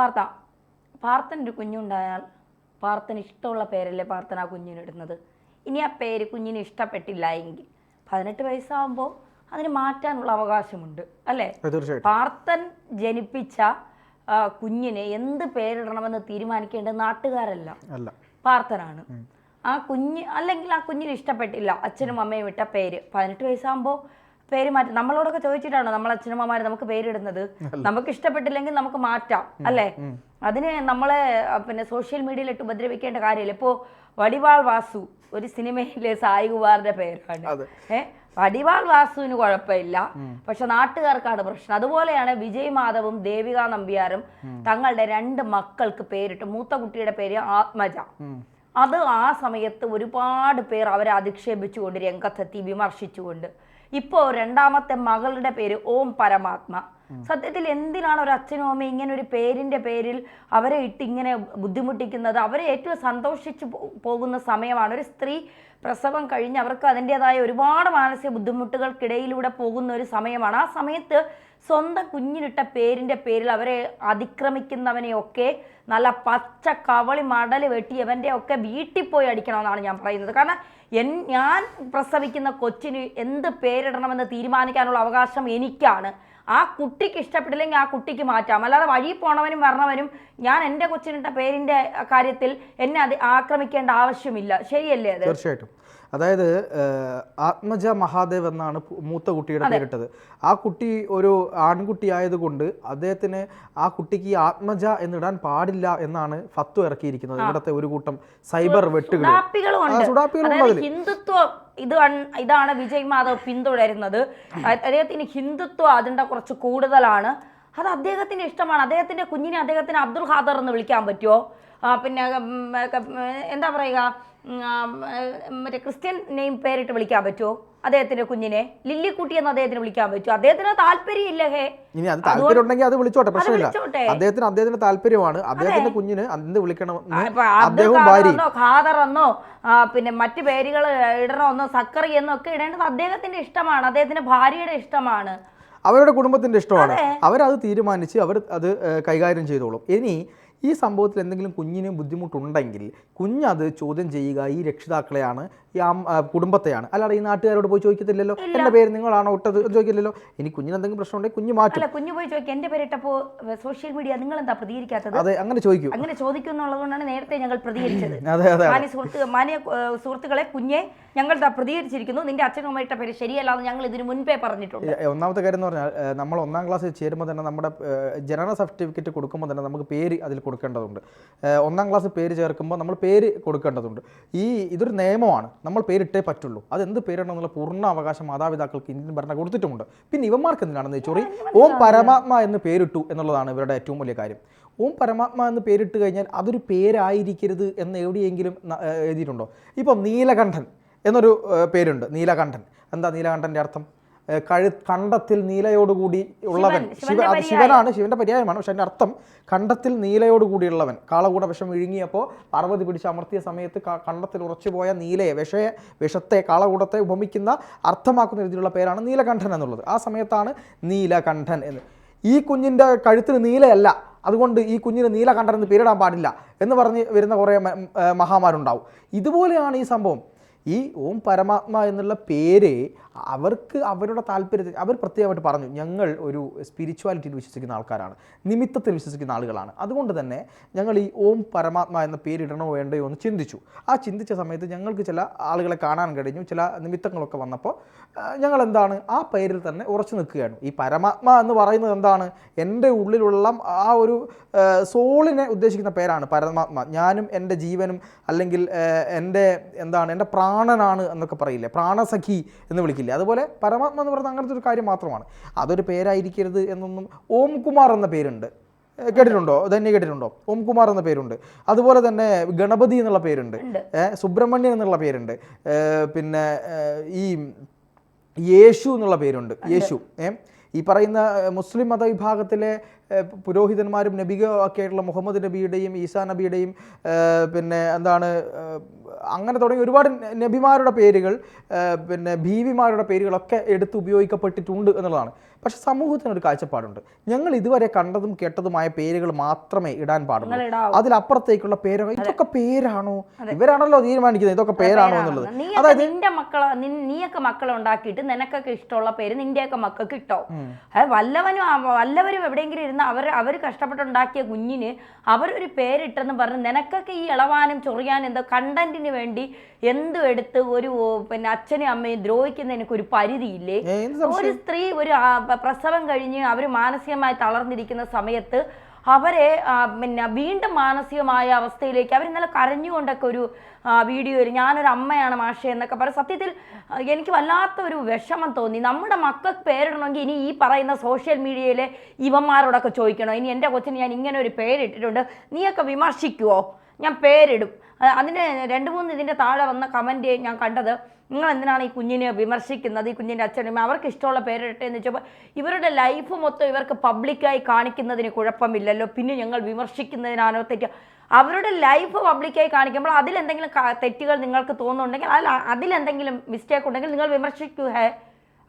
പാർത്ത പാർത്തനൊരു കുഞ്ഞുണ്ടായാൽ പാർത്തന് ഇഷ്ടമുള്ള പേരല്ലേ പാർത്തൻ ആ കുഞ്ഞിനിടുന്നത് ഇനി ആ പേര് കുഞ്ഞിന് ഇഷ്ടപ്പെട്ടില്ല എങ്കിൽ പതിനെട്ട് വയസ്സാകുമ്പോൾ അതിന് മാറ്റാനുള്ള അവകാശമുണ്ട് അല്ലേ? പാർത്തൻ ജനിപ്പിച്ച കുഞ്ഞിനെ എന്ത് പേരിടണമെന്ന് തീരുമാനിക്കേണ്ടത് നാട്ടുകാരല്ല. പാർത്തനാണ് ആ കുഞ്ഞ് അല്ലെങ്കിൽ ആ കുഞ്ഞിന് ഇഷ്ടപ്പെട്ടില്ല. അച്ഛനും അമ്മയും വിട്ട പേര്. പതിനെട്ട് വയസ്സാകുമ്പോൾ പേര് മാറ്റി നമ്മളോടൊക്കെ ചോദിച്ചിട്ടാണോ നമ്മൾ അച്ഛനമ്മമാർ നമുക്ക് പേരിടുന്നത്? നമുക്ക് ഇഷ്ടപ്പെട്ടില്ലെങ്കിൽ നമുക്ക് മാറ്റാം അല്ലേ? അതിന് നമ്മളെ പിന്നെ സോഷ്യൽ മീഡിയയിലിട്ട് ഉപദ്രവിക്കേണ്ട കാര്യമില്ല. ഇപ്പോൾ വടിവാൾ വാസു ഒരു സിനിമയിലെ സായി കുമാറിന്റെ പേരാണ്. ഏഹ് വടിവാൾ വാസുവിന് കുഴപ്പമില്ല. പക്ഷെ നാട്ടുകാർക്കാണ് പ്രശ്നം. അതുപോലെയാണ് വിജയ് മാധവും ദേവിക നമ്പ്യാരും തങ്ങളുടെ രണ്ട് മക്കൾക്ക് പേരിട്ട് മൂത്ത കുട്ടിയുടെ പേര് ആത്മജ. അത് ആ സമയത്ത് ഒരുപാട് പേർ അവരെ അധിക്ഷേപിച്ചുകൊണ്ട് രംഗത്തെത്തി വിമർശിച്ചുകൊണ്ട്. ഇപ്പോൾ രണ്ടാമത്തെ മകളുടെ പേര് ഓം പരമാത്മ. സത്യത്തിൽ എന്തിനാണ് ഒരു അച്ഛനും അമ്മയും ഇങ്ങനെ ഒരു പേരിന്റെ പേരിൽ അവരെ ഇട്ട് ഇങ്ങനെ ബുദ്ധിമുട്ടിക്കുന്നത്? അവരെ ഏറ്റവും സന്തോഷിച്ചു പോകുന്ന സമയമാണ്. ഒരു സ്ത്രീ പ്രസവം കഴിഞ്ഞ് അവർക്ക് അതിന്റെതായ ഒരുപാട് മാനസിക ബുദ്ധിമുട്ടുകൾക്കിടയിലൂടെ പോകുന്ന ഒരു സമയമാണ്. ആ സമയത്ത് സ്വന്തം കുഞ്ഞിനിട്ട പേരിന്റെ പേരിൽ അവരെ അതിക്രമിക്കുന്നവനെയൊക്കെ നല്ല പച്ച കവളി മടൽ വെട്ടി അവന്റെ ഒക്കെ വീട്ടിൽ പോയി അടിക്കണമെന്നാണ് ഞാൻ പറയുന്നത്. കാരണം എൻ ഞാൻ പ്രസവിക്കുന്ന കൊച്ചിന് എന്ത് പേരിടണമെന്ന് തീരുമാനിക്കാനുള്ള അവകാശം എനിക്കാണ്. ആ കുട്ടിക്ക് ഇഷ്ടപ്പെട്ടില്ലെങ്കിൽ ആ കുട്ടിക്ക് മാറ്റാം. അല്ലാതെ വഴി പോണവനും വരണവനും ഞാൻ എന്റെ കൊച്ചിനിട്ട പേരിന്റെ കാര്യത്തിൽ എന്നെ അത് ആക്രമിക്കേണ്ട ആവശ്യമില്ല. ശരിയല്ലേ അത്? തീർച്ചയായിട്ടും. അതായത് ആത്മജ മഹാദേവ് എന്നാണ് മൂത്ത കുട്ടിയുടെ പേരിട്ടത്. ആ കുട്ടി ഒരു ആൺകുട്ടി ആയതുകൊണ്ട് അദ്ദേഹത്തിന് ആ കുട്ടിക്ക് ആത്മജ എന്നിടാൻ പാടില്ല എന്നാണ് ഫത്തു ഇറക്കിയിരിക്കുന്നത്. ഇവിടുത്തെ ഒരു കൂട്ടം സൈബർ വെട്ടുകൾ അതായത് ഹിന്ദുത്വം ഇത് ഇതാണ് വിജയ് മാധവ് പിന്തുടരുന്നത്. അദ്ദേഹത്തിന് ഹിന്ദുത്വം അതിന്റെ കുറച്ച് കൂടുതലാണ്. അത് അദ്ദേഹത്തിന് ഇഷ്ടമാണ്. അദ്ദേഹത്തിന്റെ കുഞ്ഞിനെ അദ്ദേഹത്തിന് അബ്ദുൽ ഖാദർ എന്ന് വിളിക്കാൻ പറ്റുമോ പിന്നെ എന്താ പറയുക മറ്റേ ക്രിസ്ത്യൻ നെയിം പേരിട്ട് വിളിക്കാൻ പറ്റുമോ? അദ്ദേഹത്തിന്റെ കുഞ്ഞിനെ. ലില്ലിക്കുട്ടി എന്ന് അദ്ദേഹത്തിന് വിളിക്കാൻ പറ്റുമോ? അദ്ദേഹത്തിന് താല്പര്യം ഇല്ല ഹേ. ഇനി അത് താല്പര്യം ഉണ്ടെങ്കിൽ അത് വിളിച്ചോട്ടെ പ്രശ്നമില്ല. അദ്ദേഹത്തിന് അദ്ദേഹത്തിന്റെ താല്പര്യമാണ്. അദ്ദേഹത്തിന്റെ കുഞ്ഞിന് എന്ത് വിളിക്കണം അദ്ദേഹം ഖാദർ എന്നോ പിന്നെ മറ്റു പേരുകൾ ഇടണമെന്നോ സക്കറി എന്നോ ഒക്കെ ഇടേണ്ടത് അദ്ദേഹത്തിന്റെ ഇഷ്ടമാണ്. അദ്ദേഹത്തിന്റെ ഭാര്യയുടെ ഇഷ്ടമാണ്. അവരുടെ കുടുംബത്തിന്റെ ഇഷ്ടമാണ്. അവരത് തീരുമാനിച്ച് അവർ അത് കൈകാര്യം ചെയ്തോളും. ഇനി ഈ സംഭവത്തിൽ എന്തെങ്കിലും കുഞ്ഞിന് ബുദ്ധിമുട്ടുണ്ടെങ്കിൽ കുഞ്ഞത് ചോദ്യം ചെയ്യുക ഈ രക്ഷിതാക്കളെയാണ് ഈ ആ, കുടുംബത്തെയാണ്. അല്ലാതെ ഈ നാട്ടുകാരോട് പോയി ചോദിക്കത്തില്ലല്ലോ? എന്റെ പേര് നിങ്ങളാണോ ഇട്ടത് ചോദിക്കില്ലല്ലോ ഇനി കുഞ്ഞിന് എന്തെങ്കിലും പ്രശ്നം ഉണ്ടെങ്കിൽ കുഞ്ഞ് മാറ്റും. കുഞ്ഞു പോയി ചോദിക്കും. എന്റെ പേരിട്ടപ്പോ സോഷ്യൽ മീഡിയ നിങ്ങൾ എന്താ പ്രതികരിക്കാത്തത്? അതെ അങ്ങനെ ചോദിക്കും. അങ്ങനെ ചോദിക്കും എന്നുള്ളതുകൊണ്ടാണ് നേരത്തെ ഞങ്ങൾ പ്രതികരിച്ചത്. അതെ അതെ മാന്യ സുഹൃത്ത് മാന്യ സുഹൃത്തുക്കളെ കുഞ്ഞെ ഞങ്ങൾ പ്രതികരിച്ചിരിക്കുന്നു. നിന്റെ അച്ഛനുമായിട്ട് പേര് ശരിയല്ല എന്ന് ഞങ്ങൾ ഇതിനു മുൻപേ പറഞ്ഞിട്ടുണ്ട്. ഒന്നാമത്തെ കാര്യം എന്ന് പറഞ്ഞാൽ നമ്മൾ ഒന്നാം ക്ലാസ്സിൽ ചേരുമ്പോൾ തന്നെ നമ്മുടെ ജനന സർട്ടിഫിക്കറ്റ് കൊടുക്കുമ്പോൾ തന്നെ നമുക്ക് പേര് അതിൽ കൊടുക്കേണ്ടതുണ്ട്. ഒന്നാം ക്ലാസ് പേര് ചേർക്കുമ്പോൾ നമ്മൾ പേര് കൊടുക്കേണ്ടതുണ്ട്. ഈ ഇതൊരു നിയമമാണ്. നമ്മൾ പേരിട്ടേ പറ്റുള്ളൂ. അത് എന്ത് പേരിടണമെന്നുള്ള പൂർണ അവകാശം മാതാപിതാക്കൾക്ക് ഇന്ത്യൻ ഭരണ കൊടുത്തിട്ടുമുണ്ട് പിന്നെ ഇവന്മാർക്ക് എന്തിനാണെന്ന് ചോറി ഓം പരമാത്മ എന്ന് പേരിട്ടു എന്നുള്ളതാണ് ഇവരുടെ ഏറ്റവും വലിയ കാര്യം. ഓം പരമാത്മ എന്ന് പേരിട്ട് കഴിഞ്ഞാൽ അതൊരു പേരായിരിക്കരുത് എന്ന് എവിടെയെങ്കിലും എഴുതിയിട്ടുണ്ടോ? ഇപ്പം നീലകണ്ഠൻ എന്നൊരു പേരുണ്ട്. നീലകണ്ഠൻ. എന്താ നീലകണ്ഠന്റെ അർത്ഥം? കഴു കണ്ടത്തിൽ നീലയോടുകൂടി ഉള്ളവൻ. ശിവ അത് ശിവനാണ്. ശിവന്റെ പര്യായമാണ്. പക്ഷെ അതിന്റെ അർത്ഥം കണ്ടത്തിൽ നീലയോടുകൂടിയുള്ളവൻ കാളകൂട വിഷം വിഴുങ്ങിയപ്പോൾ പാർവതി പിടിച്ച് അമർത്തിയ സമയത്ത് കണ്ടത്തിൽ ഉറച്ചുപോയ നീലയെ വിഷയെ വിഷത്തെ കാളകൂടത്തെ ഉപമിക്കുന്ന അർത്ഥമാക്കുന്ന രീതിയിലുള്ള പേരാണ് നീലകണ്ഠൻ എന്നുള്ളത്. ആ സമയത്താണ് നീലകണ്ഠൻ എന്ന്. ഈ കുഞ്ഞിന്റെ കഴുത്തിന് നീലയല്ല. അതുകൊണ്ട് ഈ കുഞ്ഞിന് നീലകണ്ഠൻ എന്ന് പേരിടാൻ പാടില്ല എന്ന് പറഞ്ഞ് വരുന്ന കുറേ മഹാമാരുണ്ടാവും ഇതുപോലെയാണ് ഈ സംഭവം. ഈ ഓം പരമാത്മ എന്നുള്ള പേര് അവർക്ക് അവരുടെ താല്പര്യത്തിൽ അവർ പ്രത്യേകമായിട്ട് പറഞ്ഞു ഞങ്ങൾ ഒരു സ്പിരിച്വാലിറ്റിയിൽ വിശ്വസിക്കുന്ന ആൾക്കാരാണ് നിമിത്തത്തിൽ വിശ്വസിക്കുന്ന ആളുകളാണ്. അതുകൊണ്ട് തന്നെ ഞങ്ങൾ ഈ ഓം പരമാത്മ എന്ന പേരിടണോ വേണ്ടയോ എന്ന് ചിന്തിച്ചു. ആ ചിന്തിച്ച സമയത്ത് ഞങ്ങൾക്ക് ചില ആളുകളെ കാണാൻ കഴിഞ്ഞു ചില നിമിത്തങ്ങളൊക്കെ വന്നപ്പോൾ ഞങ്ങൾ എന്താണ് ആ പേരിൽ തന്നെ ഉറച്ചു നിൽക്കുകയാണ്. ഈ പരമാത്മ എന്ന് പറയുന്നത് എന്താണ്? എന്റെ ഉള്ളിലുള്ള ആ ഒരു സോളിനെ ഉദ്ദേശിക്കുന്ന പേരാണ് പരമാത്മ. ഞാനും എന്റെ ജീവനും അല്ലെങ്കിൽ എന്റെ എന്താണ് എന്റെ പ്രാണനാണ് എന്നൊക്കെ പറയില്ലേ പ്രാണസഖി എന്ന് വിളിക്കില്ലേ അതുപോലെ പരമാത്മ എന്ന് പറയുന്നത് അങ്ങനത്തെ ഒരു കാര്യം മാത്രമാണ്. അതൊരു പേരായിരിക്കരുത് എന്നൊന്നും ഓം കുമാർ എന്ന പേരുണ്ട്. കേട്ടിട്ടുണ്ടോ? തന്നെ കേട്ടിട്ടുണ്ടോ? ഓം കുമാർ എന്ന പേരുണ്ട്. അതുപോലെ തന്നെ ഗണപതി എന്നുള്ള പേരുണ്ട്. സുബ്രഹ്മണ്യൻ എന്നുള്ള പേരുണ്ട്. പിന്നെ ഈ യേശു എന്നുള്ള പേരുണ്ട്. യേശു. ഏ ഈ പറയുന്ന മുസ്ലിം മതവിഭാഗത്തിലെ പുരോഹിതന്മാരും നബിക ഒക്കെ ആയിട്ടുള്ള മുഹമ്മദ് നബിയുടെയും ഈസാ നബിയുടെയും പിന്നെ എന്താണ് അങ്ങനെ തുടങ്ങി ഒരുപാട് നബിമാരുടെ പേരുകൾ പിന്നെ ഭീവിമാരുടെ പേരുകളൊക്കെ എടുത്ത് ഉപയോഗിക്കപ്പെട്ടിട്ടുണ്ട് എന്നുള്ളതാണ്. പക്ഷെ സമൂഹത്തിന് ഒരു കാഴ്ചപ്പാടുണ്ട്. ഞങ്ങൾ ഇതുവരെ കണ്ടതും കേട്ടതുമായ പേരുകൾ മാത്രമേ ഇടാൻ പാടുള്ളൂ. അതിലപ്പുറത്തേക്കുള്ള പേര് ഇതൊക്കെ പേരാണോ? ഇവരാണല്ലോ തീരുമാനിക്കുന്നത് ഇതൊക്കെ പേരാണോ എന്നുള്ളത്. അതായത് നിന്റെ മക്കളെ നീയൊക്കെ മക്കളെ ഉണ്ടാക്കിയിട്ട് നിനക്കൊക്കെ ഇഷ്ടമുള്ള പേര് നിന്റെയൊക്കെ മക്കൾക്ക് ഇട്ടോ വല്ലവനും വല്ലവരും എവിടെയെങ്കിലും ഇരുന്ന് അവർ അവർ കഷ്ടപ്പെട്ടുണ്ടാക്കിയ കുഞ്ഞിന് അവരൊരു പേരിട്ടെന്ന് പറഞ്ഞ് നിനക്കൊക്കെ ഈ ഇളവാനും ചൊറിയാനും എന്തോ കണ്ടന്റിന് വേണ്ടി എന്തും എടുത്ത് ഒരു പിന്നെ അച്ഛനും അമ്മയും ദ്രോഹിക്കുന്നതിനൊക്കെ ഒരു പരിധിയില്ലേ? ഒരു സ്ത്രീ ഒരു പ്രസവം കഴിഞ്ഞ് അവർ മാനസികമായി തളർന്നിരിക്കുന്ന സമയത്ത് അവരെ പിന്നെ വീണ്ടും മാനസികമായ അവസ്ഥയിലേക്ക് അവർ ഇന്നലെ കരഞ്ഞുകൊണ്ടൊക്കെ ഒരു വീഡിയോ വീഡിയോയിൽ ഞാനൊരു അമ്മയാണ് മാഷ എന്നൊക്കെ പറയും സത്യത്തിൽ എനിക്ക് വല്ലാത്ത ഒരു വിഷമം തോന്നി. നമ്മുടെ മക്കൾക്ക് പേരിടണമെങ്കിൽ ഇനി ഈ പറയുന്ന സോഷ്യൽ മീഡിയയിലെ ഇവന്മാരോടൊക്കെ ചോദിക്കണോ? ഇനി എന്റെ കൊച്ചിന് ഞാൻ ഇങ്ങനെ ഒരു പേരിട്ടിട്ടുണ്ട്. നീയൊക്കെ വിമർശിക്കുവോ? ഞാൻ പേരിടും. അതിന്റെ രണ്ട് മൂന്ന് ഇതിന്റെ താഴെ വന്ന കമന്റ് ഞാൻ കണ്ടത് നിങ്ങൾ എന്തിനാണ് ഈ കുഞ്ഞിനെ വിമർശിക്കുന്നത്? ഈ കുഞ്ഞിന്റെ അച്ഛനും അവർക്ക് ഇഷ്ടമുള്ള പേരിട്ടെ എന്ന് വെച്ചപ്പോൾ ഇവരുടെ ലൈഫ് മൊത്തം ഇവർക്ക് പബ്ലിക്കായി കാണിക്കുന്നതിന് കുഴപ്പമില്ലല്ലോ. പിന്നെ ഞങ്ങൾ വിമർശിക്കുന്നതിനാണോ തെറ്റ്? അവരുടെ ലൈഫ് പബ്ലിക്കായി കാണിക്കുമ്പോൾ അതിലെന്തെങ്കിലും തെറ്റുകൾ നിങ്ങൾക്ക് തോന്നുന്നുണ്ടെങ്കിൽ അതിൽ അതിലെന്തെങ്കിലും മിസ്റ്റേക്ക് ഉണ്ടെങ്കിൽ നിങ്ങൾ വിമർശിക്കൂ ഹേ.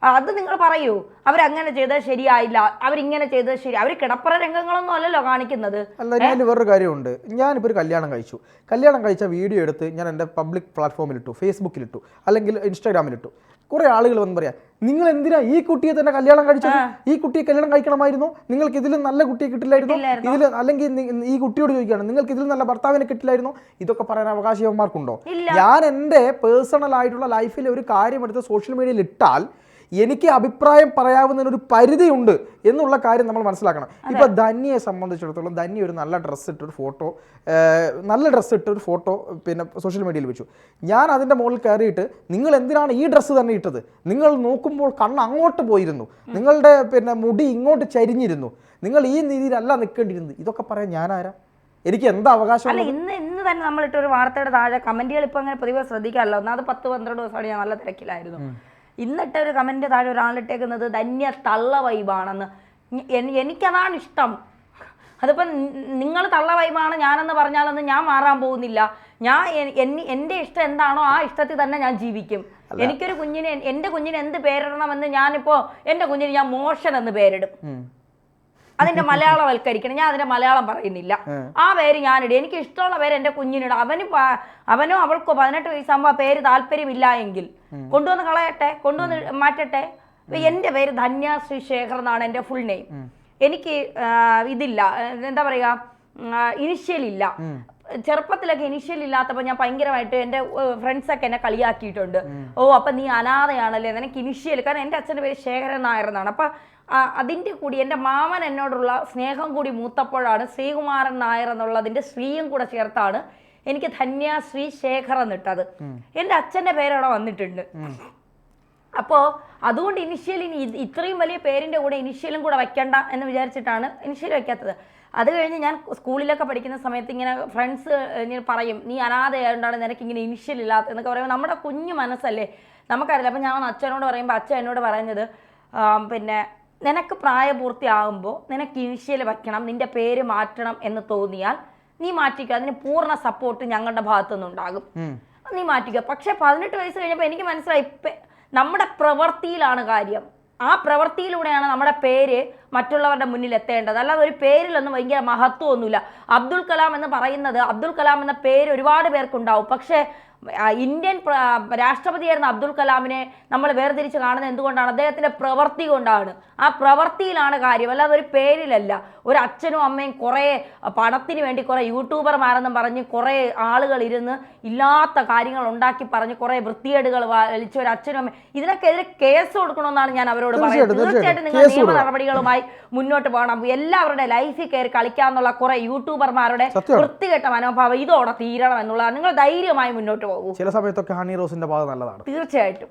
അത് നിങ്ങൾ പറയൂ. അവരങ്ങനെ ചെയ്തത് ശരിയായില്ല. അവരിങ്ങനെ ചെയ്തത് ശരി. അവർ കിടപ്പറ രംഗങ്ങളൊന്നും അല്ലല്ലോ കാണിക്കുന്നത്. അല്ല ഞാൻ വേറൊരു കാര്യമുണ്ട്. ഞാനിപ്പോൾ ഒരു കല്യാണം കഴിച്ചു. കല്യാണം കഴിച്ച വീഡിയോ എടുത്ത് ഞാൻ എന്റെ പബ്ലിക് പ്ലാറ്റ്ഫോമിൽ ഇട്ടു ഫേസ്ബുക്കിൽ ഇട്ടു അല്ലെങ്കിൽ ഇൻസ്റ്റാഗ്രാമിൽ ഇട്ടു കുറേ ആളുകൾ വന്ന് പറയാം നിങ്ങൾ എന്തിനാ ഈ കുട്ടിയെ തന്നെ കല്യാണം കഴിച്ചത്? ഈ കുട്ടിയെ കല്യാണം കഴിക്കണമായിരുന്നു? നിങ്ങൾക്ക് ഇതിലും നല്ല കുട്ടിയെ കിട്ടില്ലായിരുന്നു? ഇതിൽ അല്ലെങ്കിൽ ഈ കുട്ടിയോട് ചോദിക്കുകയാണ് നിങ്ങൾക്ക് ഇതിൽ നല്ല ഭർത്താവിനെ കിട്ടില്ലായിരുന്നു? ഇതൊക്കെ പറയാൻ അവകാശവന്മാർക്കുണ്ടോ ഞാൻ എന്റെ പേഴ്സണൽ ആയിട്ടുള്ള ലൈഫിൽ ഒരു കാര്യം എടുത്ത് സോഷ്യൽ മീഡിയയിൽ ഇട്ടാൽ എനിക്ക് അഭിപ്രായം പറയാവുന്നതിന് ഒരു പരിധിയുണ്ട് എന്നുള്ള കാര്യം നമ്മൾ മനസ്സിലാക്കണം. ഇപ്പൊ ധന്യയെ സംബന്ധിച്ചിടത്തോളം ധന്യ ഒരു നല്ല ഡ്രസ്സ് ഇട്ട ഒരു ഫോട്ടോ നല്ല ഡ്രസ്സ് ഇട്ട ഒരു ഫോട്ടോ പിന്നെ സോഷ്യൽ മീഡിയയിൽ വെച്ചു. ഞാൻ അതിന്റെ മുകളിൽ കയറിയിട്ട് നിങ്ങൾ എന്തിനാണ് ഈ ഡ്രസ്സ് തന്നെ ഇട്ടത്? നിങ്ങൾ നോക്കുമ്പോൾ കണ്ണ് അങ്ങോട്ട് പോയിരുന്നു. നിങ്ങളുടെ പിന്നെ മുടി ഇങ്ങോട്ട് ചരിഞ്ഞിരുന്നു. നിങ്ങൾ ഈ രീതിയിലല്ല നിൽക്കേണ്ടിയിരുന്നത്. ഇതൊക്കെ പറയാൻ ഞാനാരാ എനിക്ക് എന്താ അവകാശം അല്ല ഇന്ന് ഇന്ന് തന്നെ നമ്മളിട്ടൊരു വാർത്തയുടെ താഴെ കമന്റുകൾ ഇപ്പൊ അങ്ങനെ പതിവ് ശ്രദ്ധിക്കാറില്ല. ഒന്നാമത് പത്ത് പന്ത്രണ്ട് ദിവസമാണ് ഞാൻ നല്ല തിരക്കിലായിരുന്നു. ഇന്നിട്ട ഒരു കമന്റ് താഴെ ഒരാളിട്ടേക്കുന്നത് ധന്യ തള്ള വൈബാണെന്ന് എനിക്കതാണ് ഇഷ്ടം. അതിപ്പം നിങ്ങൾ തള്ള വൈബാണ് ഞാനെന്ന് പറഞ്ഞാലൊന്നും ഞാൻ മാറാൻ പോകുന്നില്ല. ഞാൻ എന്റെ ഇഷ്ടം എന്താണോ ആ ഇഷ്ടത്തിൽ തന്നെ ഞാൻ ജീവിക്കും. എനിക്കൊരു കുഞ്ഞിനെ എന്റെ കുഞ്ഞിന് എന്ത് പേരിടണമെന്ന് ഞാനിപ്പോൾ എന്റെ കുഞ്ഞിന് ഞാൻ മോഷൻ എന്ന് പേരിടും. അതിന്റെ മലയാളം മലയാളവൽക്കരിക്കണം. ഞാൻ അതിന്റെ മലയാളം പറയുന്നില്ല. ആ. പേര് ഞാനിടും. എനിക്ക് ഇഷ്ടമുള്ള പേര് എന്റെ കുഞ്ഞിനിടും. അവന് അവനോ അവൾക്കോ പതിനെട്ട് വയസ്സാകുമ്പോൾ ആ പേര് താല്പര്യമില്ല എങ്കിൽ കൊണ്ടുവന്ന് കളയട്ടെ? കൊണ്ടുവന്ന് മാറ്റട്ടെ? എന്റെ പേര് ധന്യശ്രീ ശേഖർ എന്നാണ് എന്റെ ഫുൾ നെയിം എനിക്ക് ഇതില്ല. എന്താ പറയുക? ഇനിഷ്യൽ ഇല്ല. ചെറുപ്പത്തിലൊക്കെ ഇനിഷ്യൽ ഇല്ലാത്തപ്പോൾ ഞാൻ ഭയങ്കരമായിട്ട് എന്റെ ഫ്രണ്ട്സൊക്കെ എന്നെ കളിയാക്കിയിട്ടുണ്ട്. ഓ അപ്പം നീ അനാഥയാണല്ലേ? നിനക്ക് ഇനിഷ്യൽ കാരണം എന്റെ അച്ഛന്റെ പേര് ശേഖരൻ നായർ എന്നാണ്. അപ്പം അതിന്റെ കൂടി എന്റെ മാമൻ എന്നോടുള്ള സ്നേഹം കൂടി മൂത്തപ്പോഴാണ് ശ്രീകുമാരൻ നായർ എന്നുള്ളതിന്റെ ശ്രീയും കൂടെ ചേർത്താണ് എനിക്ക് ധന്യാശ്രീ ശേഖർ എന്നിട്ടത്. എന്റെ അച്ഛന്റെ പേരവിടെ വന്നിട്ടുണ്ട്. അപ്പോൾ അതുകൊണ്ട് ഇനിഷ്യൽ ഇനി ഇത്രയും വലിയ പേരിന്റെ കൂടെ ഇനിഷ്യലും കൂടെ വെക്കണ്ട എന്ന് വിചാരിച്ചിട്ടാണ് ഇനിഷ്യൽ വെക്കാത്തത് അത് കഴിഞ്ഞ് ഞാൻ സ്കൂളിലൊക്കെ പഠിക്കുന്ന സമയത്ത് ഇങ്ങനെ ഫ്രണ്ട്സ് ഇങ്ങനെ പറയും നീ അനാഥയായതുകൊണ്ടാണ് നിനക്ക് ഇങ്ങനെ ഇനിഷ്യൽ ഇല്ലാത്ത എന്നൊക്കെ പറയുമ്പോൾ നമ്മുടെ കുഞ്ഞു മനസ്സല്ലേ? നമുക്കറിയില്ല. അപ്പം ഞാൻ അച്ഛനോട് പറയുമ്പോൾ അച്ഛൻ എന്നോട് പറയുന്നത് പിന്നെ നിനക്ക് പ്രായപൂർത്തിയാകുമ്പോൾ നിനക്ക് ഇനിഷ്യൽ വയ്ക്കണം നിന്റെ പേര് മാറ്റണം എന്ന് തോന്നിയാൽ നീ മാറ്റിക്കുക അതിന് പൂർണ സപ്പോർട്ട് ഞങ്ങളുടെ ഭാഗത്തു നിന്നുണ്ടാകും നീ മാറ്റിക്കുക പക്ഷേ പതിനെട്ട് വയസ്സ് കഴിഞ്ഞപ്പോൾ എനിക്ക് മനസ്സിലായി ഇപ്പം നമ്മുടെ പ്രവൃത്തിയിലാണ് കാര്യം. ആ പ്രവൃത്തിയിലൂടെയാണ് നമ്മുടെ പേര് മറ്റുള്ളവരുടെ മുന്നിൽ എത്തേണ്ടത്. അല്ലാതെ ഒരു പേരിലൊന്നും ഭയങ്കര മഹത്വമൊന്നുമില്ല. അബ്ദുൽ കലാം എന്ന് പറയുന്നത് അബ്ദുൽ കലാം എന്ന പേര് ഒരുപാട് പേർക്കുണ്ടാവും. പക്ഷേ ഇന്ത്യൻ രാഷ്ട്രപതിയായിരുന്ന അബ്ദുൽ കലാമിനെ നമ്മൾ വേർതിരിച്ച് കാണുന്നത് എന്തുകൊണ്ടാണ്? അദ്ദേഹത്തിന്റെ പ്രവൃത്തി കൊണ്ടാണ്. ആ പ്രവൃത്തിയിലാണ് കാര്യം. അല്ലാതെ ഒരു പേരിലല്ല. ഒരു അച്ഛനും അമ്മയും കുറേ പണത്തിന് വേണ്ടി കുറേ യൂട്യൂബർമാരെന്നും പറഞ്ഞ് കുറേ ആളുകൾ ഇരുന്ന് ഇല്ലാത്ത കാര്യങ്ങൾ ഉണ്ടാക്കി പറഞ്ഞ് കുറേ വൃത്തികേടുകൾ വലിച്ച ഒരു അച്ഛനും അമ്മയും. ഇതിനൊക്കെതിരെ കേസ് കൊടുക്കണമെന്നാണ് ഞാൻ അവരോട് പറയുന്നത്. തീർച്ചയായിട്ടും, നിങ്ങൾ നിയമ. നടപടികളുമായി മുന്നോട്ട് പോകണം. എല്ലാവരുടെ ലൈഫിൽ കയറി കളിക്കാന്നുള്ള കുറേ യൂട്യൂബർമാരുടെ. വൃത്തികെട്ട മനോഭാവം ഇതോടെ തീരണം എന്നുള്ളതാണ്. നിങ്ങൾ ധൈര്യമായി മുന്നോട്ട് ചില സമയത്തൊക്കെ ഹണി റോസിന്റെ ഭാഗം നല്ലതാണ്. തീർച്ചയായിട്ടും.